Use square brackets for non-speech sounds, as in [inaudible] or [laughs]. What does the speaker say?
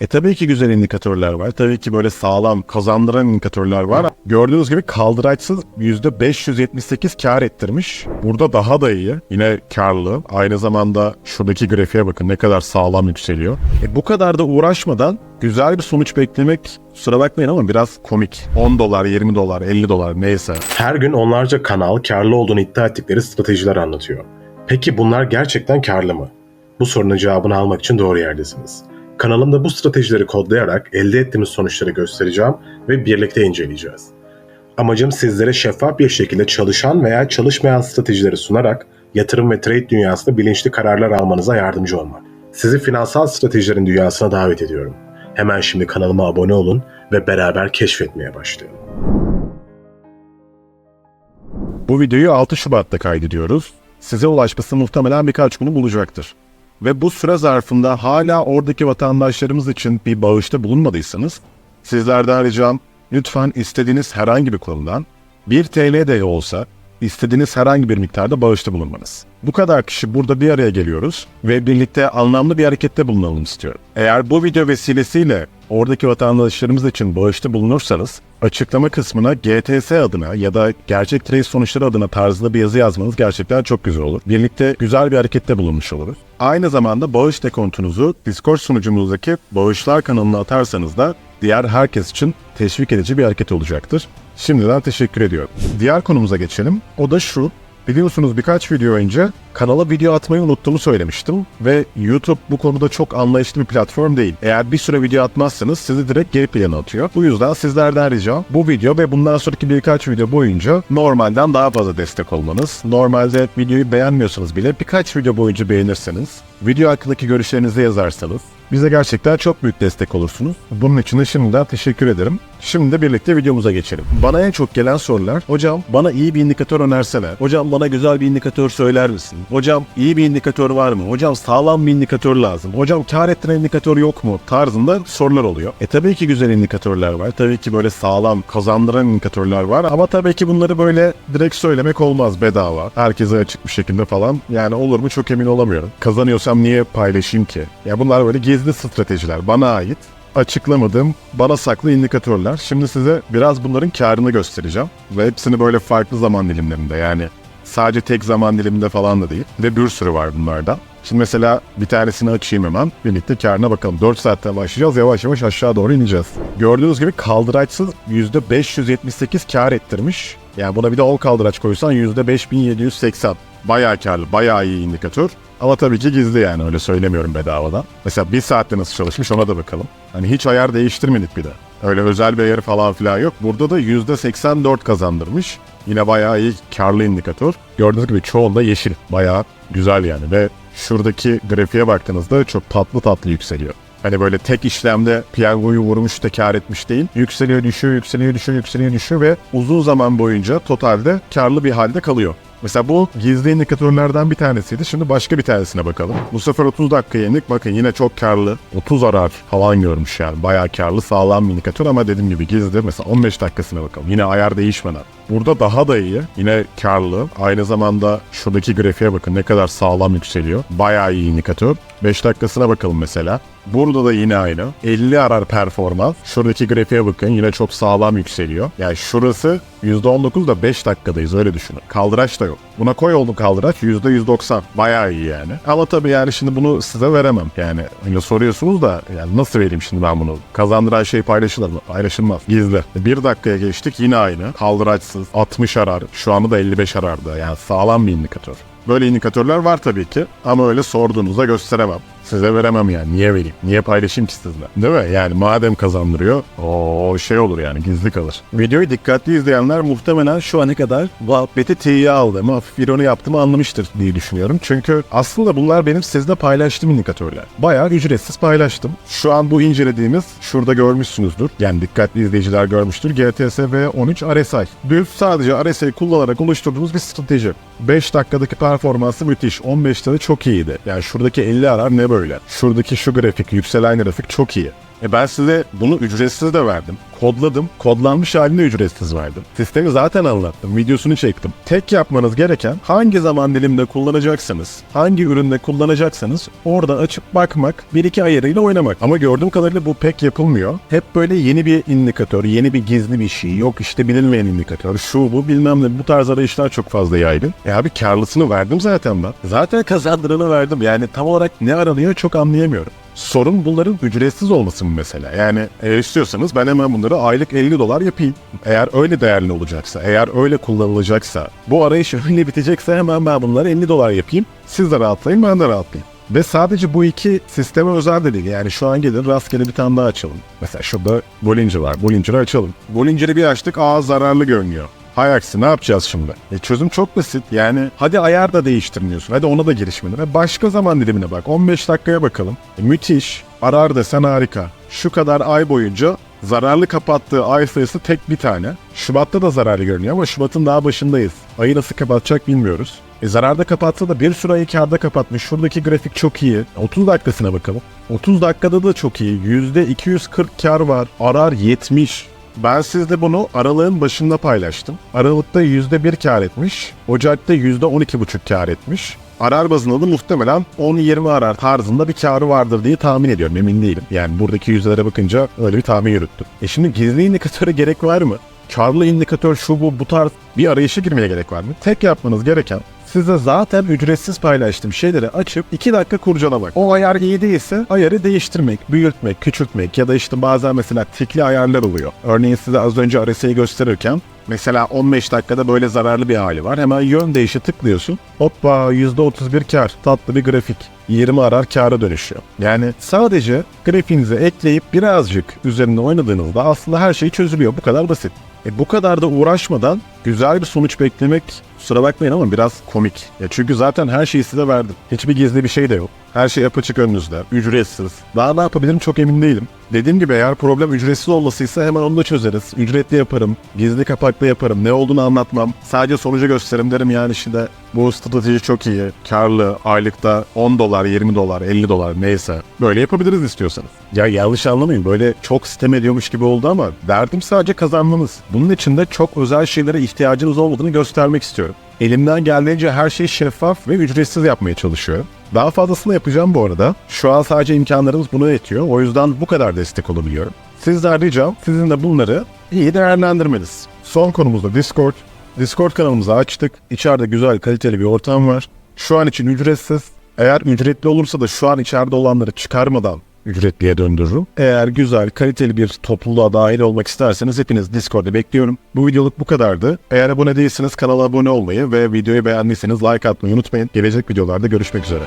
E tabii ki güzel indikatörler var. Tabii ki böyle sağlam kazandıran indikatörler var. Gördüğünüz gibi kaldıraçsız %578 kar ettirmiş. Burada daha da iyi. Yine karlı. Aynı zamanda şuradaki grafiğe bakın ne kadar sağlam yükseliyor. E bu kadar da uğraşmadan güzel bir sonuç beklemek kusura bakmayın ama biraz komik. 10 dolar, 20 dolar, 50 dolar neyse. Her gün onlarca kanal karlı olduğunu iddia ettikleri stratejiler anlatıyor. Peki bunlar gerçekten karlı mı? Bu sorunun cevabını almak için doğru yerdesiniz. Kanalımda bu stratejileri kodlayarak elde ettiğimiz sonuçları göstereceğim ve birlikte inceleyeceğiz. Amacım sizlere şeffaf bir şekilde çalışan veya çalışmayan stratejileri sunarak yatırım ve trade dünyasında bilinçli kararlar almanıza yardımcı olmak. Sizi finansal stratejilerin dünyasına davet ediyorum. Hemen şimdi kanalıma abone olun ve beraber keşfetmeye başlayalım. Bu videoyu 6 Şubat'ta kaydediyoruz. Size ulaşması muhtemelen birkaç günü bulacaktır. Ve bu süre zarfında hala oradaki vatandaşlarımız için bir bağışta bulunmadıysanız, sizlerden ricam lütfen istediğiniz herhangi bir konudan 1 TL de olsa istediğiniz herhangi bir miktarda bağışta bulunmanız. Bu kadar kişi burada bir araya geliyoruz ve birlikte anlamlı bir harekette bulunalım istiyorum. Eğer bu video vesilesiyle oradaki vatandaşlarımız için bağışta bulunursanız açıklama kısmına GTS adına ya da gerçek trade sonuçları adına tarzında bir yazı yazmanız gerçekten çok güzel olur. Birlikte güzel bir harekette bulunmuş oluruz. Aynı zamanda bağış dekontunuzu Discord sunucumuzdaki bağışlar kanalına atarsanız da diğer herkes için teşvik edici bir hareket olacaktır. Şimdiden teşekkür ediyorum. Diğer konumuza geçelim. O da şu. Biliyorsunuz birkaç video önce kanala video atmayı unuttuğumu söylemiştim ve YouTube bu konuda çok anlayışlı bir platform değil. Eğer bir süre video atmazsanız sizi direkt geri plana atıyor. Bu yüzden sizlerden ricam bu video ve bundan sonraki birkaç video boyunca normalden daha fazla destek olmanız. Normalde videoyu beğenmiyorsanız bile birkaç video boyunca beğenirseniz, video hakkındaki görüşlerinizi yazarsanız bize gerçekten çok büyük destek olursunuz. Bunun için de şimdiden teşekkür ederim. Şimdi birlikte videomuza geçelim. Bana en çok gelen sorular, hocam bana iyi bir indikatör önersene. Hocam bana güzel bir indikatör söyler misin? Hocam iyi bir indikatör var mı? Hocam sağlam bir indikatör lazım. Hocam kar ettiren indikatör yok mu? Tarzında sorular oluyor. E tabii ki güzel indikatörler var. Tabii ki böyle sağlam, kazandıran indikatörler var. Ama tabii ki bunları böyle direkt söylemek olmaz bedava. Herkese açık bir şekilde falan. Yani olur mu çok emin olamıyorum. Kazanıyorsam niye paylaşayım ki? Ya bunlar böyle gizli stratejiler. Bana ait açıklamadığım bana saklı indikatörler. Şimdi size biraz bunların karını göstereceğim. Ve hepsini böyle farklı zaman dilimlerinde yani sadece tek zaman diliminde falan da değil. Ve bir sürü var bunlardan. Şimdi mesela bir tanesini açayım hemen. Birlikte karına bakalım. 4 saatte başlayacağız. Yavaş yavaş aşağı doğru ineceğiz. Gördüğünüz gibi kaldıraçsız %578 kar ettirmiş. Yani buna bir de ol kaldıraç koysan %5780. Bayağı karlı, bayağı iyi indikatör. Ama tabii ki gizli yani öyle söylemiyorum bedavadan. Mesela bir saatte nasıl çalışmış ona da bakalım. Hani hiç ayar değiştirmedik bir de. Öyle özel bir ayarı falan filan yok. Burada da %84 kazandırmış. Yine bayağı iyi karlı indikatör. Gördüğünüz gibi çoğunda yeşil. Bayağı güzel yani ve şuradaki grafiğe baktığınızda çok tatlı tatlı yükseliyor. Hani böyle tek işlemde piyangoyu vurmuş da kar etmiş değil. Yükseliyor, düşüyor, yükseliyor, düşüyor, yükseliyor, düşüyor ve uzun zaman boyunca totalde karlı bir halde kalıyor. Mesela bu gizli indikatörlerden bir tanesiydi. Şimdi başka bir tanesine bakalım. Bu sefer 30 dakika yenik. Bakın yine çok karlı. 30 arar falan görmüş yani. Bayağı karlı sağlam bir indikatör ama dediğim gibi gizli. Mesela 15 dakikasına bakalım. Yine ayar değişmeden. Burada daha da iyi. Yine karlı. Aynı zamanda şuradaki grafiğe bakın ne kadar sağlam yükseliyor. Bayağı iyi indikatör. 5 dakikasına bakalım mesela. Burada da yine aynı. 50 arar performans. Şuradaki grafiğe bakın yine çok sağlam yükseliyor. Yani şurası %19 da 5 dakikadayız öyle düşünün. Kaldıraç da yok. Buna koy oldu kaldıraç %190. Bayağı iyi yani. Ama tabii yani şimdi bunu size veremem. Yani hani soruyorsunuz da yani nasıl vereyim şimdi ben bunu? Kazandıran şey paylaşılır mı? Paylaşılmaz. Gizli. Bir dakikaya geçtik yine aynı. Kaldıraçsız. 60 arar. Şu anda da 55 arardı. Yani sağlam bir indikatör. Böyle indikatörler var tabii ki ama öyle sorduğunuzda gösteremem. Size veremem yani. Niye vereyim? Niye paylaşayım ki sizinle? Değil mi? Yani madem kazandırıyor o şey olur yani gizli kalır. Videoyu dikkatli izleyenler muhtemelen şu ana kadar muhabbeti tiye aldığımı, hafif ironi yaptığımı anlamıştır diye düşünüyorum. Çünkü aslında bunlar benim sizinle paylaştığım indikatörler. Bayağı ücretsiz paylaştım. Şu an bu incelediğimiz şurada görmüşsünüzdür. Yani dikkatli izleyiciler görmüştür. GTS V13 RSI. Düz sadece RSI kullanarak oluşturduğumuz bir strateji. 5 dakikadaki performansı müthiş. 15'te de çok iyiydi. Yani şuradaki 50 arar ne böyle? Şuradaki şu grafik, yükselen grafik çok iyi. E ben size bunu ücretsiz de verdim. Kodladım. Kodlanmış halinde ücretsiz verdim. Sistemi zaten anlattım. Videosunu çektim. Tek yapmanız gereken hangi zaman dilimde kullanacaksanız, hangi üründe kullanacaksanız orada açıp bakmak, bir iki ayarıyla oynamak. Ama gördüğüm kadarıyla bu pek yapılmıyor. Hep böyle yeni bir indikatör, yeni bir gizli bir şey, yok işte bilinmeyen indikatör, şu bu bilmem ne bu tarz arayışlar çok fazla yaygın. E abi karlısını verdim zaten ben. Zaten kazandırını verdim. Yani tam olarak ne aranıyor çok anlayamıyorum. Sorun bunların ücretsiz olması mı mesela? Yani eğer istiyorsanız ben hemen bunları aylık 50 dolar yapayım. Eğer öyle değerli olacaksa, eğer öyle kullanılacaksa, bu arayış [laughs] öyle bitecekse hemen ben bunları 50 dolar yapayım. Siz de rahatlayın, ben de rahatlayayım. Ve sadece bu iki sisteme özel de değil. Yani şu an gelin rastgele bir tane daha açalım. Mesela şurada Bollinger var. Bollinger'ı açalım. Bollinger'i bir açtık. Aa zararlı görünüyor. Hay aksi ne yapacağız şimdi? E çözüm çok basit. Yani hadi ayar da değiştirmiyorsun. Hadi ona da girişmedin. Ve başka zaman dilimine bak. 15 dakikaya bakalım. E, müthiş. Arar desen harika. Şu kadar ay boyunca zararlı kapattığı ay sayısı tek bir tane. Şubat'ta da zararlı görünüyor ama Şubat'ın daha başındayız. Ayı nasıl kapatacak bilmiyoruz. E zararda kapatsa da bir sürü ayı kârda kapatmış. Şuradaki grafik çok iyi. 30 dakikasına bakalım. 30 dakikada da çok iyi. %240 kar var. Arar 70. Ben sizde bunu aralığın başında paylaştım. Aralıkta %1 kar etmiş. Ocak'ta %12,5 kar etmiş. Arar bazında da muhtemelen 10-20 arar tarzında bir karı vardır diye tahmin ediyorum. Emin değilim. Yani buradaki yüzdelere bakınca öyle bir tahmin yürüttüm. E şimdi gizli indikatöre gerek var mı? Karlı indikatör şu bu bu tarz bir arayışa girmeye gerek var mı? Tek yapmanız gereken size zaten ücretsiz paylaştığım şeyleri açıp 2 dakika kurcalamak. O ayar iyi değilse ayarı değiştirmek, büyütmek, küçültmek ya da işte bazen mesela tikli ayarlar oluyor. Örneğin size az önce RSI'yi gösterirken Mesela 15 dakikada böyle zararlı bir hali var. Hemen yön değişe tıklıyorsun. Hoppa %31 kar. Tatlı bir grafik. 20 arar kâra dönüşüyor. Yani sadece grafiğinize ekleyip birazcık üzerinde oynadığınızda aslında her şey çözülüyor. Bu kadar basit. E bu kadar da uğraşmadan güzel bir sonuç beklemek kusura bakmayın ama biraz komik. Ya çünkü zaten her şeyi size verdim. Hiçbir gizli bir şey de yok. Her şey apaçık önünüzde. Ücretsiz. Daha ne yapabilirim çok emin değilim. Dediğim gibi eğer problem ücretsiz olmasıysa hemen onu da çözeriz. Ücretli yaparım. Gizli kapaklı yaparım. Ne olduğunu anlatmam. Sadece sonucu gösteririm derim yani işte bu strateji çok iyi. Karlı. Aylıkta 10 dolar, 20 dolar, 50 dolar neyse. Böyle yapabiliriz istiyorsanız. Ya yanlış anlamayın. Böyle çok sistem ediyormuş gibi oldu ama derdim sadece kazanmanız. Bunun için de çok özel şeylere ihtiyacınız olmadığını göstermek istiyorum. Elimden geldiğince her şeyi şeffaf ve ücretsiz yapmaya çalışıyorum. Daha fazlasını yapacağım bu arada. Şu an sadece imkanlarımız buna yetiyor. O yüzden bu kadar destek olabiliyorum. Sizden ricam sizin de bunları iyi değerlendirmeniz. Son konumuz da Discord. Discord kanalımızı açtık. İçeride güzel kaliteli bir ortam var. Şu an için ücretsiz. Eğer ücretli olursa da şu an içeride olanları çıkarmadan ücretliye döndürürüm. Eğer güzel, kaliteli bir topluluğa dahil olmak isterseniz hepiniz Discord'da bekliyorum. Bu videoluk bu kadardı. Eğer abone değilseniz kanala abone olmayı ve videoyu beğendiyseniz like atmayı unutmayın. Gelecek videolarda görüşmek üzere.